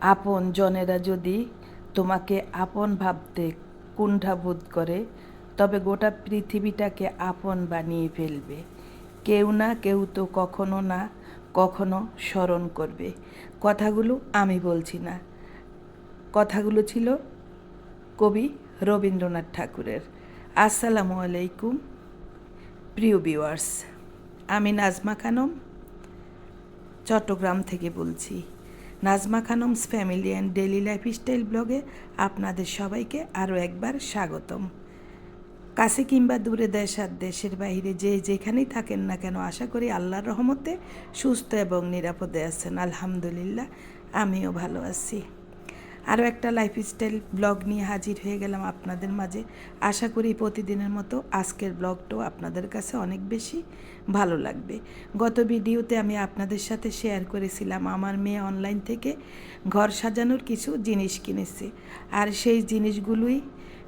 আপন জনেরা যদি তোমাকে আপন ভাবতে কুণ্ঠাবোধ করে, তবে গোটা পৃথিবীটাকে আপন বানিয়ে ফেলবে। কেউ না কেউ তো কখনো না কখনো স্মরণ করবে। কথাগুলো আমি বলছি না। কথাগুলো ছিল কবি রবীন্দ্রনাথ ঠাকুরের। আসসালামু আলাইকুম, প্রিয় ভিউয়ার্স। আমি নাজমা খানম, চট্টগ্রাম থেকে বলছি। Nazma Khanam's family and daily lifestyle ব্লগে আপনাদের সবাইকে আরও একবার স্বাগতম। কাছে কিংবা দূরে দেশ আর দেশের বাহিরে যে যেখানেই থাকেন না কেন, আশা করি আল্লাহর রহমতে সুস্থ এবং নিরাপদে আছেন। আলহামদুলিল্লাহ, আমিও ভালো আছি। আরও একটা লাইফস্টাইল ব্লগ নিয়ে হাজির হয়ে গেলাম আপনাদের মাঝে। আশা করি প্রতিদিনের মতো আজকের ব্লগটাও আপনাদের কাছে অনেক বেশি ভালো লাগবে। গত ভিডিওতে আমি আপনাদের সাথে শেয়ার করেছিলাম, আমার মেয়ে অনলাইন থেকে ঘর সাজানোর কিছু জিনিস কিনেছে। আর সেই জিনিসগুলোই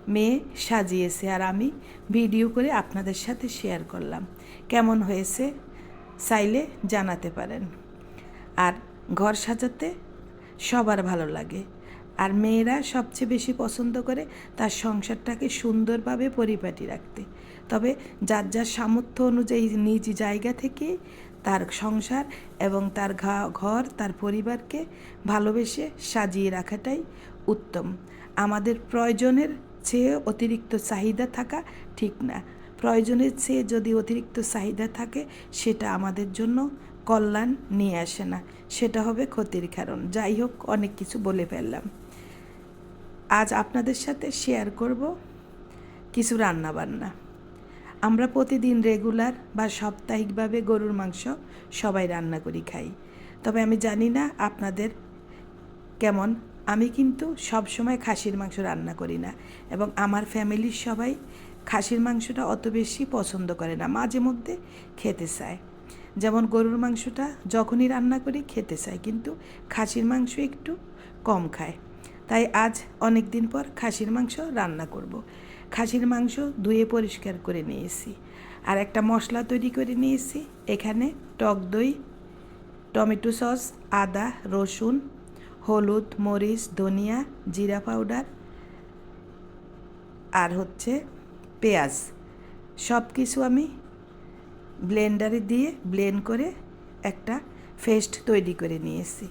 মেয়ে সাজিয়েছে আর আমি ভিডিও করে আপনাদের সাথে শেয়ার করলাম। কেমন হয়েছে চাইলে জানাতে পারেন। আর ঘর সাজাতে সবার ভালো লাগে। আর মেয়েরা সবচেয়ে বেশি পছন্দ করে তার সংসারটাকে সুন্দরভাবে পরিপাটি রাখতে। তবে যার যার সামর্থ্য অনুযায়ী নিজ জায়গা থেকে তার সংসার এবং তার ঘর, তার পরিবারকে ভালোবেসে সাজিয়ে রাখাটাই উত্তম। আমাদের প্রয়োজনের চেয়ে অতিরিক্ত চাহিদা থাকা ঠিক না। প্রয়োজনের চেয়ে যদি অতিরিক্ত চাহিদা থাকে, সেটা আমাদের জন্য কল্যাণ নিয়ে আসে না। সেটা হবে ক্ষতির কারণ। যাই হোক, অনেক কিছু বলে ফেললাম। আজ আপনাদের সাথে শেয়ার করব কিছু রান্না বান্না আমরা প্রতিদিন রেগুলার বা সাপ্তাহিকভাবে গরুর মাংস সবাই রান্না করি, খাই। তবে আমি জানি না আপনাদের কেমন। আমি কিন্তু সব সময় খাসির মাংস রান্না করি না এবং আমার ফ্যামিলির সবাই খাসির মাংসটা অত বেশি পছন্দ করে না, মাঝে মধ্যে খেতে চায়। যেমন গরুর মাংসটা যখনই রান্না করি, খেতে চায়। কিন্তু খাসির মাংস একটু কম খায়। তাই আজ অনেক দিন পর খাসির মাংস রান্না করব। খাসির মাংস ধুয়ে পরিষ্কার করে নিয়েছি। আর একটা মশলা তৈরি করে নিয়েছি। এখানে টক দই, টমেটো সস, আদা, রসুন, হলুদ, মরিচ, ধনিয়া, জিরা পাউডার আর হচ্ছে পেঁয়াজ। সব কিছু আমি ব্লেন্ডারে দিয়ে ব্লেন্ড করে একটা ফেস্ট তৈরি করে নিয়েছি।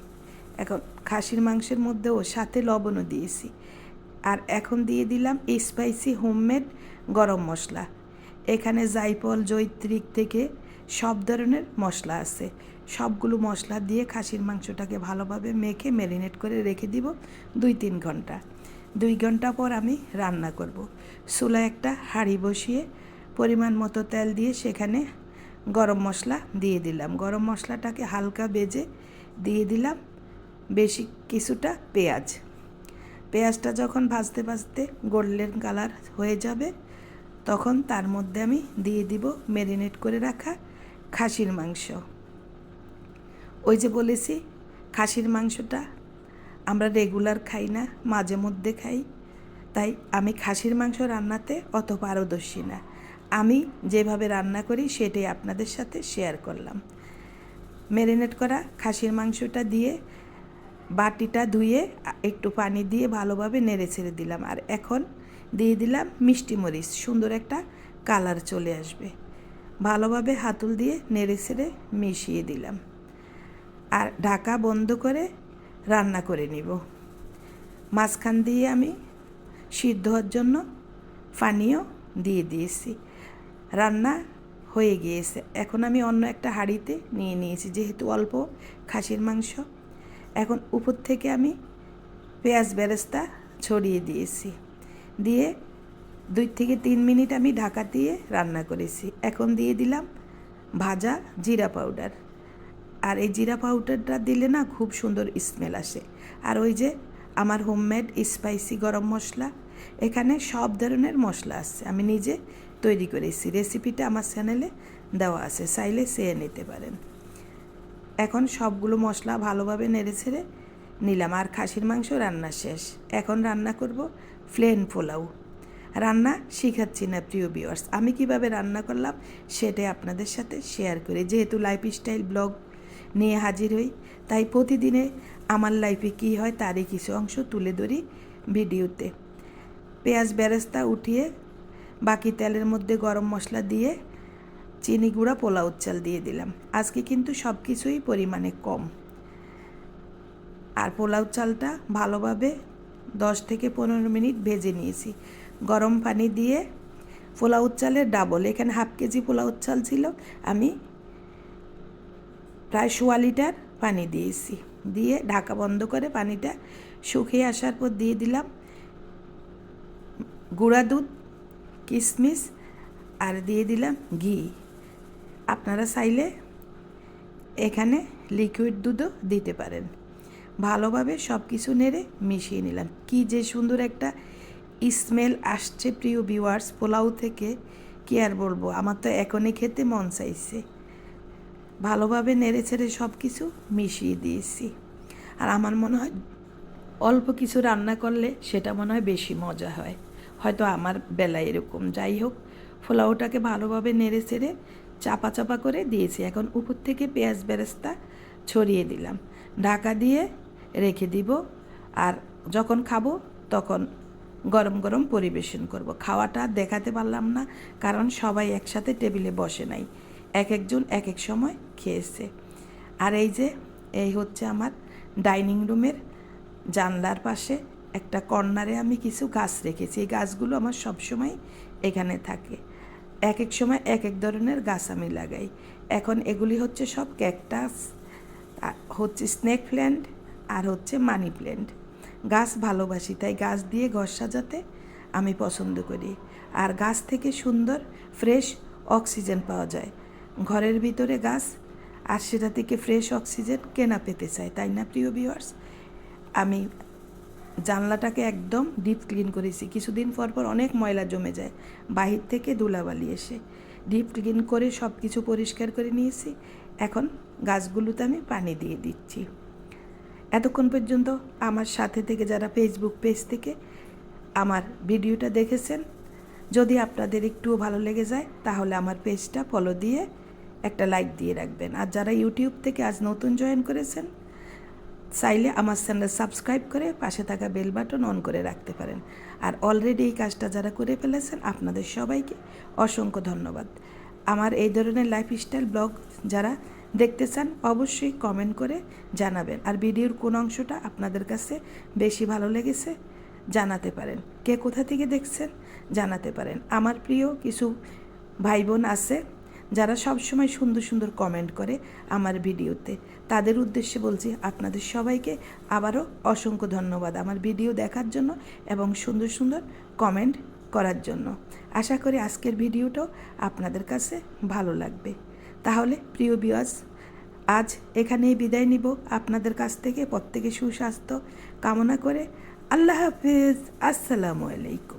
এখন খাসির মাংসের মধ্যেও সাথে লবণও দিয়েছি। আর এখন দিয়ে দিলাম স্পাইসি হোমমেড গরম মশলা। এখানে জাইপল জৈত্রিক থেকে সব ধরনের মশলা আছে। সবগুলো মশলা দিয়ে খাসির মাংসটাকে ভালোভাবে মেখে ম্যারিনেট করে রেখে দিব দুই তিন ঘণ্টা। দুই ঘণ্টা পর আমি রান্না করব। চুলা একটা হাঁড়ি বসিয়ে পরিমাণ মতো তেল দিয়ে সেখানে গরম মশলা দিয়ে দিলাম। গরম মশলাটাকে হালকা বেজে দিয়ে দিলাম। বেশি কিছুটা পেঁয়াজ। পেঁয়াজটা যখন ভাজতে ভাজতে গোল্ডেন কালার হয়ে যাবে, তখন তার মধ্যে আমি দিয়ে দিব ম্যারিনেট করে রাখা খাসির মাংস। ওই যে বলেছি, খাসির মাংসটা আমরা রেগুলার খাই না, মাঝে মধ্যে খাই। তাই আমি খাসির মাংস রান্নাতে অত পারদর্শী না। আমি যেভাবে রান্না করি সেটাই আপনাদের সাথে শেয়ার করলাম। ম্যারিনেট করা খাসির মাংসটা দিয়ে বাটিটা ধুয়ে একটু পানি দিয়ে ভালোভাবে নেড়ে ছেড়ে দিলাম। আর এখন দিয়ে দিলাম মিষ্টি মরিচ। সুন্দর একটা কালার চলে আসবে। ভালোভাবে হাতুল দিয়ে নেড়ে ছেড়ে মিশিয়ে দিলাম। আর ঢাকা বন্ধ করে রান্না করে নিব। মাঝখান দিয়ে আমি সিদ্ধ হওয়ার জন্য পানিও দিয়ে দিয়েছি। রান্না হয়ে গিয়েছে। এখন আমি অন্য একটা হাঁড়িতে নিয়ে নিয়েছি। যেহেতু অল্প খাসির মাংস এখন উপর থেকে আমি পেঁয়াজ বেরেস্তা ছড়িয়ে দিয়েছি। দিয়ে দুই থেকে তিন মিনিট আমি ঢাকা দিয়ে রান্না করেছি। এখন দিয়ে দিলাম ভাজা জিরা পাউডার। আর এই জিরা পাউডারটা দিলে না খুব সুন্দর স্মেল আসে। আর ওই যে আমার হোমমেড স্পাইসি গরম মশলা, এখানে সব ধরনের মশলা আছে। আমি নিজে তৈরি করেছি। রেসিপিটা আমার চ্যানেলে দেওয়া আছে। চাইলে চেয়ে নিতে পারেন। এখন সবগুলো মশলা ভালোভাবে নেড়ে ছেড়ে নিলাম আর খাসির মাংস রান্না শেষ। এখন রান্না করব প্লেন পোলাও। রান্না শিখাচ্ছি না, প্রিয় বিয়ার্স আমি কীভাবে রান্না করলাম সেটাই আপনাদের সাথে শেয়ার করি। যেহেতু লাইফ স্টাইল ব্লগ নিয়ে হাজির হই, তাই প্রতিদিনে আমার লাইফে কী হয় তারই কিছু অংশ তুলে ধরি ভিডিওতে। পেঁয়াজ বেরেস্তা উঠিয়ে বাকি তেলের মধ্যে গরম মশলা দিয়ে চিনি গুঁড়া পোলাও চাল দিয়ে দিলাম। আজকে কিন্তু সব কিছুই পরিমাণে কম। আর পোলাও চালটা ভালোভাবে দশ থেকে পনেরো মিনিট ভেজে নিয়েছি। গরম পানি দিয়ে পোলাও চালের ডাবল, এখানে হাফ কেজি পোলাও চাল ছিল, আমি প্রায় সোয়া লিটার পানি দিয়েছি। দিয়ে ঢাকা বন্ধ করে পানিটা শুকিয়ে আসার পর দিয়ে দিলাম গুঁড়া দুধ, কিশমিশ, আর দিয়ে দিলাম ঘি। আপনারা চাইলে এখানে লিকুইড দুধও দিতে পারেন। ভালোভাবে সব কিছু নেড়ে মিশিয়ে নিলাম কি যে সুন্দর একটা স্মেল আসছে প্রিয় ভিউয়ার্স পোলাও থেকে। কি আর বলব, আমার তো এখনই খেতে মন চাইছে। ভালোভাবে নেড়ে ছেড়ে সব কিছু মিশিয়ে দিয়েছি। আর আমার মনে হয় অল্প কিছু রান্না করলে সেটা মনে হয় বেশি মজা হয়। হয়তো আমার বেলায় এরকম। যাই হোক, পোলাওটাকে ভালোভাবে নেড়ে ছেড়ে চাপা চাপা করে দিয়েছি। এখন উপর থেকে পেঁয়াজ বেরেস্তা ছড়িয়ে দিলাম। ঢাকা দিয়ে রেখে দিব আর যখন খাব তখন গরম গরম পরিবেশন করব। খাওয়াটা দেখাতে পারলাম না, কারণ সবাই একসাথে টেবিলে বসে নাই। এক একজন এক এক সময় খেয়েছে। আর এই যে, এই হচ্ছে আমার ডাইনিং রুমের জানলার পাশে একটা কর্নারে আমি কিছু গাছ রেখেছি। এই গাছগুলো আমার সবসময় এখানে থাকে। এক এক সময় এক এক ধরনের গাছ আমি লাগাই। এখন এগুলি হচ্ছে সব ক্যাকটাস হচ্ছে স্নেক প্ল্যান্ট আর হচ্ছে মানি প্ল্যান্ট গাছ ভালোবাসি, তাই গাছ দিয়ে ঘর সাজাতে আমি পছন্দ করি। আর গাছ থেকে সুন্দর ফ্রেশ অক্সিজেন পাওয়া যায়। ঘরের ভিতরে গাছ, আর সেটা থেকে ফ্রেশ অক্সিজেন কেনা পেতে চাই, তাই না প্রিয় ভিওয়ার্স আমি জানলাটাকে একদম ডিপ ক্লিন করেছি। কিছুদিন পর পর অনেক ময়লা জমে যায়। বাহির থেকে ধুলাবালি এসে ডিপ ক্লিন করে সব কিছু পরিষ্কার করে নিয়েছি। এখন গাছগুলোতে আমি পানি দিয়ে দিচ্ছি। এতক্ষণ পর্যন্ত আমার সাথে থেকে যারা ফেসবুক পেজ থেকে আমার ভিডিওটা দেখেছেন, যদি আপনাদের একটুও ভালো লেগে যায়, তাহলে আমার পেজটা ফলো দিয়ে একটা লাইক দিয়ে রাখবেন। আর যারা ইউটিউব থেকে আজ নতুন জয়েন করেছেন চাইলে আমার চ্যানেল সাবস্ক্রাইব করে পাশে থাকা বেল বাটন অন করে রাখতে পারেন। আর অলরেডি এই কাজটা যারা করে ফেলেছেন, আপনাদের সবাইকে অসংখ্য ধন্যবাদ। আমার এই ধরনের লাইফস্টাইল ব্লগ যারা দেখতে চান, অবশ্যই কমেন্ট করে জানাবেন। আর ভিডিওর কোন অংশটা আপনাদের কাছে বেশি ভালো লেগেছে, জানাতে পারেন। কে কোথা থেকে দেখছেন, জানাতে পারেন। আমার প্রিয় কিছু ভাই বোন আছে যারা সবসময় সুন্দর সুন্দর কমেন্ট করে আমার ভিডিওতে। তাদের উদ্দেশ্যে বলছি, আপনাদের সবাইকে আবারও অসংখ্য ধন্যবাদ আমার ভিডিও দেখার জন্য এবং সুন্দর সুন্দর কমেন্ট করার জন্য। আশা করি আজকের ভিডিওটাও আপনাদের কাছে ভালো লাগবে। তাহলে প্রিয় বিয়াস আজ এখানেই বিদায় নিব। আপনাদের কাছ থেকে প্রত্যেকে সুস্বাস্থ্য কামনা করে আল্লাহ হাফিজ। আসসালামু আলাইকুম।